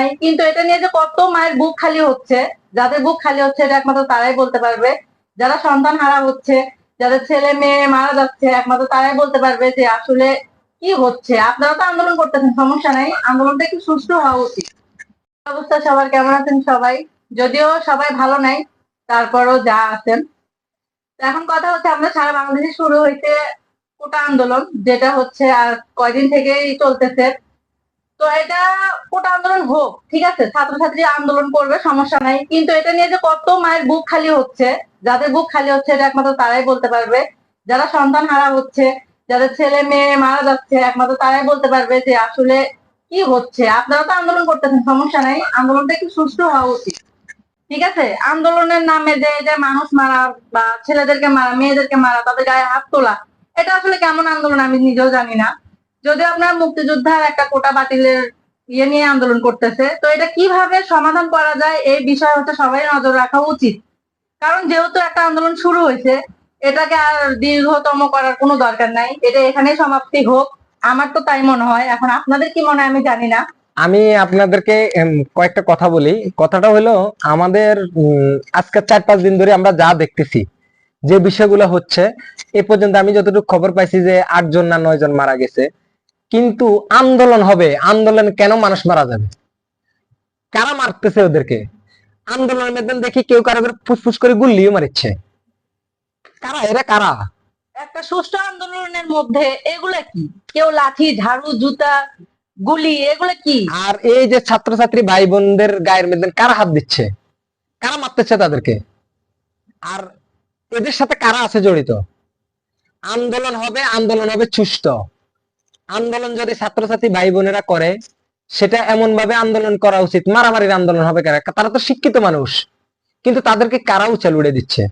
নাই। কিন্তু এটা নিয়ে যে কত মায়ের বুক খালি হচ্ছে, যাদের বুক খালি হচ্ছে এটা একমাত্র তারাই বলতে পারবে। যারা সন্তান হারা হচ্ছে, যাদের ছেলে মেয়ে মারা যাচ্ছে, একমাত্র তারাই বলতে পারবে যে আসলে কি হচ্ছে। আপনারা তো আন্দোলন করতেছেন, সমস্যা নাই। আন্দোলনটা একটু সুষ্ঠু হওয়া উচিত। অবস্থা সবার কেমন আছেন সবাই? যদিও সবাই ভালো নাই, তারপরও যা আছেন। এখন কথা হচ্ছে আমাদের সারা বাংলাদেশে শুরু হইতে কোটা আন্দোলন, যেটা হচ্ছে আর কয়দিন থেকেই চলতেছে। তো এটা কোটা আন্দোলন হোক, ঠিক আছে? ছাত্রছাত্রী আন্দোলন করবে, সমস্যা নাই। কিন্তু এটা নিয়ে যে কত মায়ের বুক খালি হচ্ছে, যাদের বুক খালি হচ্ছে এটা একমাত্র তারাই বলতে পারবে। যারা সন্তান হারা হচ্ছে, যাদের ছেলে মেয়ে মারা যাচ্ছে, একমাত্র তারাই বলতে পারবে যে আসলে কি হচ্ছে। আপনারা তো আন্দোলন করতেছেন, সমস্যা নাই। আন্দোলনটা একটু সুষ্ঠু হওয়া উচিত। ঠিক আছে? আন্দোলনের নামে যে যে মানুষ মারা বা ছেলেদেরকে মারা, মেয়েদেরকে মারা, তাদের গায়ে হাত তোলা, এটা আসলে কেমন আন্দোলন আমি নিজেও জানি না। যদি আপনার মুক্তিযোদ্ধার একটা কোটা বাতিলের ইয়ে নিয়ে আন্দোলন করতেছে, তো এটা কীভাবে সমাধান করা যায় এই বিষয়ে হচ্ছে সবাই নজর রাখা উচিত। কারণ যেহেতু একটা আন্দোলন শুরু হয়েছে, এটাকে আর দীর্ঘতম করার কোনো দরকার নাই। এটা এখানেই সমাপ্তি হোক। আমার তো তাই মনে হয়। এখন আপনাদের কি মনে হয় আমি জানি না। আমি আপনাদেরকে কয়েকটা কথা বলি। কথাটা হলো, আমাদের আজকে চার পাঁচ দিন ধরে আমরা যা দেখতেছি, যে বিষয়গুলো হচ্ছে, এ পর্যন্ত আমি যতটুকু খবর পাইছি যে আটজন না নয় জন মারা গেছে। কিন্তু আন্দোলন হবে। আন্দোলন কেন মানুষ মারা যাবে? কারা মারতেছে ওদেরকে? আন্দোলনের মধ্যে দেখি কেউ কারও করে ফুসফুস করে গুল্লিও মারিচ্ছে। কারা? এরা কারা? একটা সুষ্ঠু আন্দোলনের মধ্যে এগুলা কি? কেউ লাঠি ঝাড়ু জুতা গুলি এগুলা কি? আর এই যে ছাত্রছাত্রী ভাই বোনদের গায়ের মধ্যে কারা হাত দিচ্ছে? কারা মারতেছে তাদেরকে? আর এদের সাথে কারা আছে জড়িত? আন্দোলন হবে আন্দোলন হবে সুস্থ আন্দোলন যদি ছাত্রছাত্রী ভাই বোনেরা করে, সেটা এমন ভাবে আন্দোলন করা উচিত। মারামারির আন্দোলন হবে কারা? তারা তো শিক্ষিত মানুষ। কিন্তু তাদেরকে কারা উচাল উড়ে দিচ্ছে?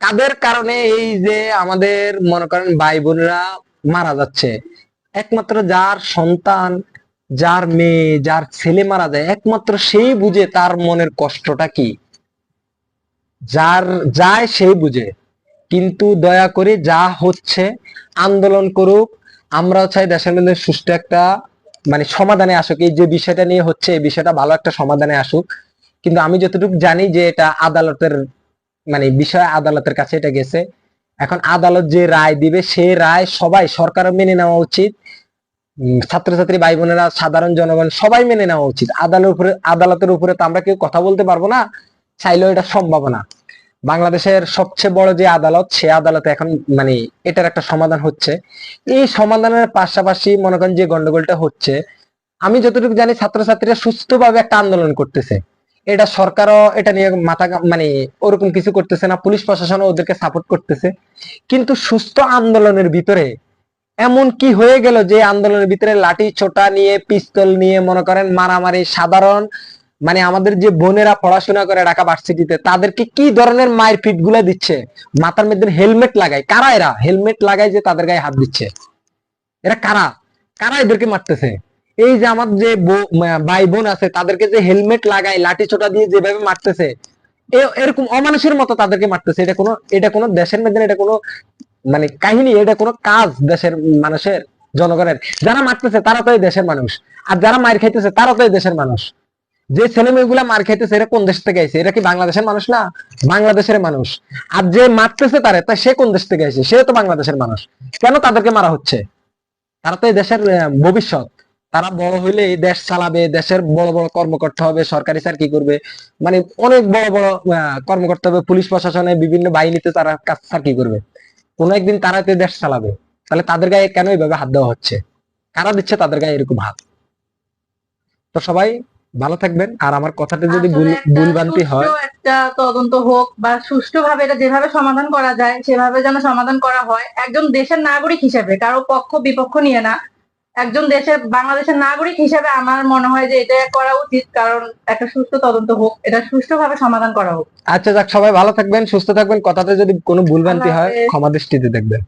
কাদের কারণে এই যে আমাদের, মনে করেন ভাই বোনেরা মারা যাচ্ছে? একমাত্র যার সন্তান, যার মেয়ে, যার ছেলে মারা যায়, একমাত্র সেই বুঝে তার মনের কষ্টটা কি? যার, যায় সেই বুঝে। কিন্তু দয়া করে যা হচ্ছে, আন্দোলন করুক আমরাও চাই দেশের মধ্যে সুষ্ঠু একটা মানে সমাধানে আসুক। এই যে বিষয়টা নিয়ে হচ্ছে, এই বিষয়টা ভালো একটা সমাধানে আসুক। কিন্তু আমি যতটুকু জানি যে এটা আদালতের মানে বিষয় আদালতের কাছে এটা গেছে। এখন আদালত যে রায় দিবে সেই রায় সবাই সরকার মেনে নেওয়া উচিত। ছাত্রছাত্রী ভাই বোনেরা সাধারণ জনগণ সবাই মেনে নেওয়া উচিত। আদালতের উপরে আদালতের উপরে তো আমরা কেউ কথা বলতে পারব না, চাইলেও এটা সম্ভব না। বাংলাদেশের সবচেয়ে বড় যে আদালত, সে আদালতে এখন মানে এটার একটা সমাধান হচ্ছে। এই সমাধানের পাশাপাশি মনে করেন যে গন্ডগোলটা হচ্ছে, আমি যতটুকু জানি ছাত্রছাত্রীরা সুস্থভাবে একটা আন্দোলন করতেছে। এটা সরকারও এটা নিয়ে মাথা মানে ওরকম কিছু করতেছে না, পুলিশ প্রশাসনও ওদেরকে সাপোর্ট করতেছে। কিন্তু সুস্থ আন্দোলনের ভিতরে এমন কি হয়ে গেল যে আন্দোলনের ভিতরে লাঠি ছোটা নিয়ে, পিস্তল নিয়ে মনে করেন মারামারি, সাধারণ মানে আমাদের যে বোনেরা পড়াশোনা করে ঢাকা ভার্সিটিতে, তাদেরকে কি ধরনের মায়ের ফিট দিচ্ছে? মাথার মধ্যে হেলমেট লাগায়। কারা এরা? হেলমেট লাগায় যে তাদের গায়ে হাত দিচ্ছে। এরা কারা? কারা এদেরকে মারতেছে? এই যে আমার যে ভাই বোন আছে, তাদেরকে যে হেলমেট লাগায়, লাঠি ছোটা দিয়ে যেভাবে মারতেছে এরকম অমানুষের মতো তাদেরকে মারতেছে। এটা কোনো এটা কোনো দেশের মধ্যে এটা কোনো মানে কাহিনী, এটা কোনো কাজ দেশের মানুষের, জনগণের। যারা মারতেছে, তারা তো এই দেশের মানুষ। আর যারা মার খাইতেছে, তারা তো এই দেশের মানুষ। যে ছেলে মেয়েগুলা মার খাইতেছে, এরা কোন দেশ থেকে আইছে? এরা কি বাংলাদেশের মানুষ না? বাংলাদেশের মানুষ। আর যে মারতেছে তারে, তা সে কোন দেশ থেকে আইছে? সে তো বাংলাদেশের মানুষ। কেন তাদেরকে মারা হচ্ছে? তারা তো এই দেশের ভবিষ্যৎ। তারা বড় হইলে এই দেশ চালাবে, দেশের বড় বড় কর্মকর্তা হবে, সরকারি চাকরি করবে। মানে অনেক বড় বড় কর্মকর্তা হবে, পুলিশ প্রশাসনে বিভিন্ন বাহিনীতে তারা কাজ চাকরি করবে। কোন একদিন তারা তো দেশ চালাবে। তাহলে তাদের গায়ে কেন এইভাবে হাত দেওয়া হচ্ছে? কারা দিচ্ছে তাদের গায়ে এরকম হাত? তো সবাই ভালো থাকবেন। আর আমার কথাটা যদি ভুল ভুলভ্রান্তি হয় একটা তদন্ত হোক বা সুষ্ঠুভাবে এটা যেভাবে সমাধান করা যায় সেভাবে যেন সমাধান করা হয় একজন দেশের নাগরিক হিসেবে কারও পক্ষ বিপক্ষ নিয়ে না একজন দেশের বাংলাদেশের নাগরিক হিসেবে আমার মনে হয় যে এটা করা উচিত কারণ একটা সুষ্ঠু তদন্ত হোক এটা সুষ্ঠুভাবে সমাধান করা হোক। আচ্ছা যাক সবাই ভালো থাকবেন সুস্থ থাকবেন। কথাতে যদি কোনো ভুলভ্রান্তি হয়। ক্ষমা দৃষ্টিতে দেখবেন।